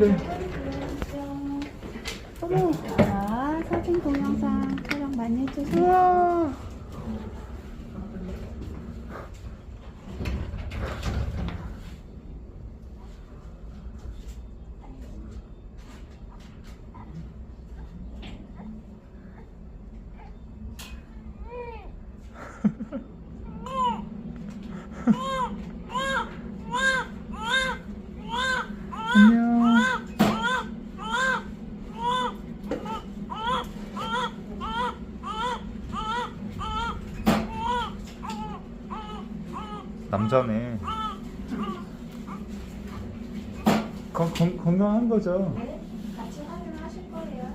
네. 어머, 자, 사진 동영상 촬영 많이 해주세요. 우와. 안녕. 남자네. 건, 건, 건강한 거죠? 같이 확인하실 거예요.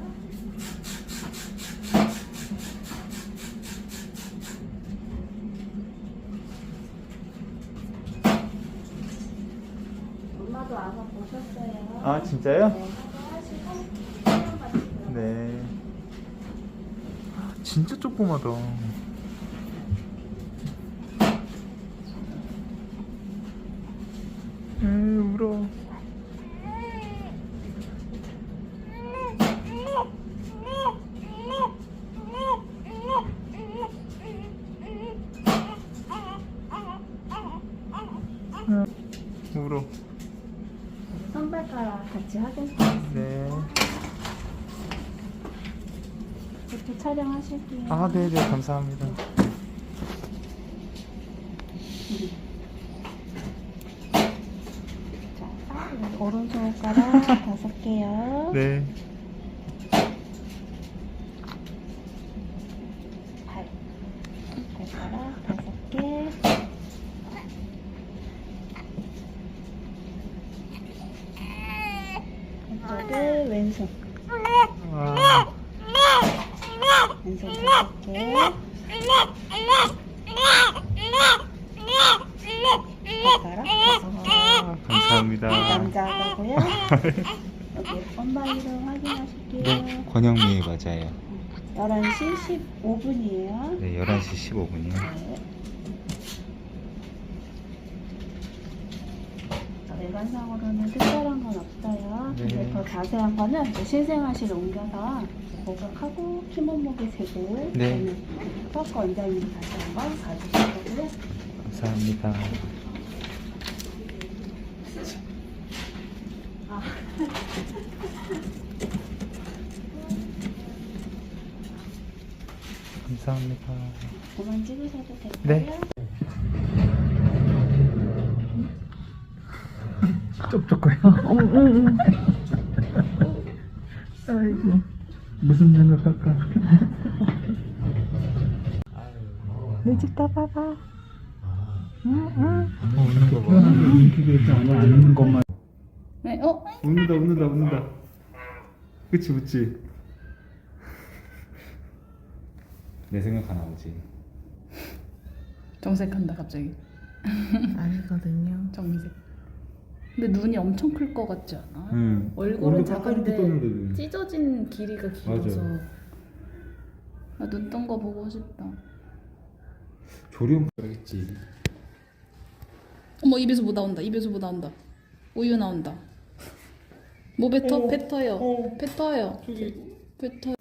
엄마도 와서 보셨어요. 아, 진짜요? 네, 확인하시고. 네. 진짜 조그마다. 에이, 울어. 응, 울어. 손발가락 같이 확인하겠습니다. 네. 이렇게 촬영하실게요. 아, 네네, 감사합니다. 자, 여기 오른 손가락 다섯 개요. 네. 발. 발가락 다섯 개. 이쪽에 왼손. 아, 왼손 다섯 개. 발가락 다섯 개. 아, 감사합니다. 남자고요. 여기 엄마 이름 확인하실게요. 네, 권영미 맞아요. 11시 15분이에요. 네, 11시 15분이요. 외관상으로는 특별한 건 없어요. 네. 근데 더 자세한 거는 이제 신생아실 옮겨서 목욕하고 키 몸무게 세고 네. 수학과 원장님 다시 한번 봐주실 거고요. 감사합니다. 감사합니다. 그만 찍으셔도 될까요? 네. 쪽쪽거려. 아이고, 무슨 생각할까? 내집 떠봐봐. 응, 응. 어, 웃는 거 봐. 인기가 전혀 안 웃는 것만. 네, 어? 웃는다, 웃는다, 웃는다. 그치, 그치. 내 생각 하나 보지. 정색한다 갑자기 아니거든요. 정색 근데 눈이 엄청 클 것 같지 않아? 응. 얼굴은 얼굴 작은데 떴는데. 찢어진 길이가 길어서 맞아. 나눈 뜬 거 보고 싶다 조령 그러겠지. 어머 입에서 뭐 나온다 입에서 뭐 나온다 우유 나온다 뭐 뱉어? 어, 뱉어요 어. 뱉어요 저기. 뱉어요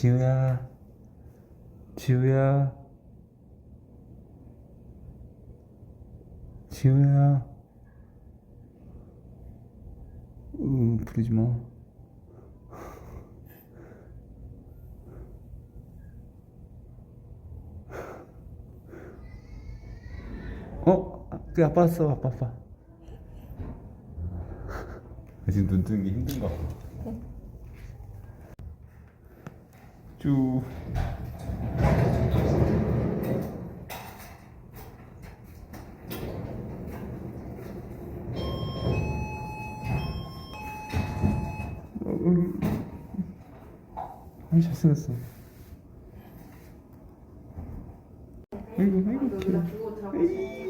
지우야. 지우야. 지우야. 음, 부르지 마. 어? 아, 그 아빠 왔어, 아빠 아빠. 지금 눈 뜨는 게 힘든가 봐. 쭉. 어, 음. 아이 잘생겼어. 아이고 아이고 귀여워. 에이.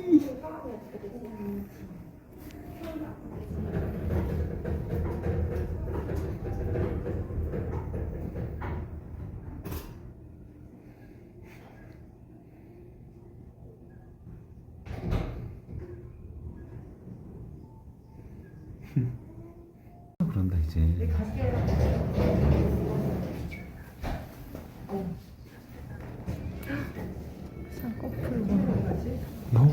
그런다 이제. 쌍꺼풀 봐. 너무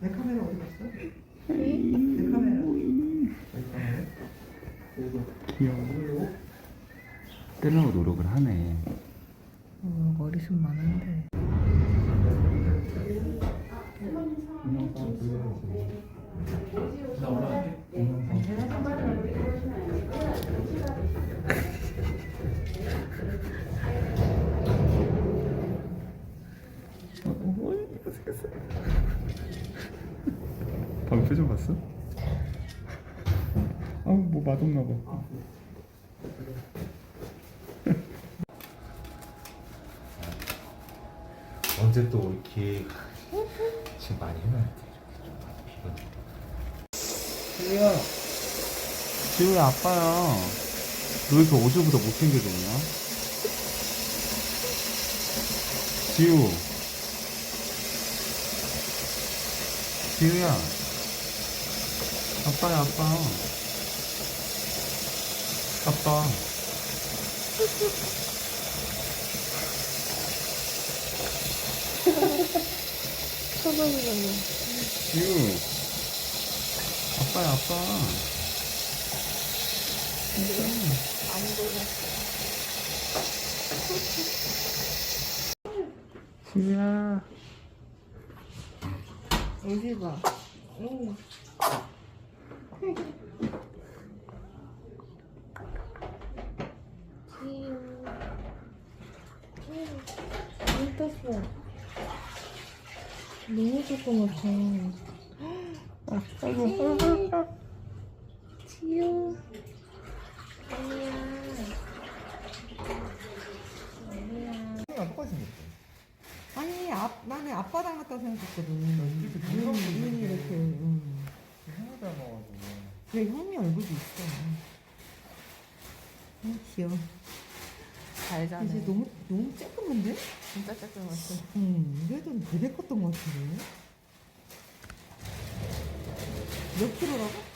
내 카메라 어디 갔어? 내 카메라. 귀여워. 떼려고 노력을 하네. 어, 머리 숱 많은데. 방금 표정 봤어? 아우 뭐 맛없나 봐. 언제 또 이렇게 지금 많이 해놔야 돼. 지우야. 지우야 아빠야. 너 왜 이렇게 어제보다 못생겨졌냐? 지우. 지우야. 아빠야 아빠. 아빠. 지우. 아빠야 아빠. 지우야. 여기 봐. 응. 안 떴어. 너무 조그맣다. 똑같이 생겼어. 아니 앞, 나는 아빠 닮았다고 생각했거든 눈이 이렇게 음. 형을 닮아가지고. 왜 형미 얼굴도 있어 아, 귀여워 잘 자네. 이제 너무 너무 쬐끔한데? 진짜 짝짝맞어. 음 그래도 되게 컸던 것 같은데 몇 킬로라고?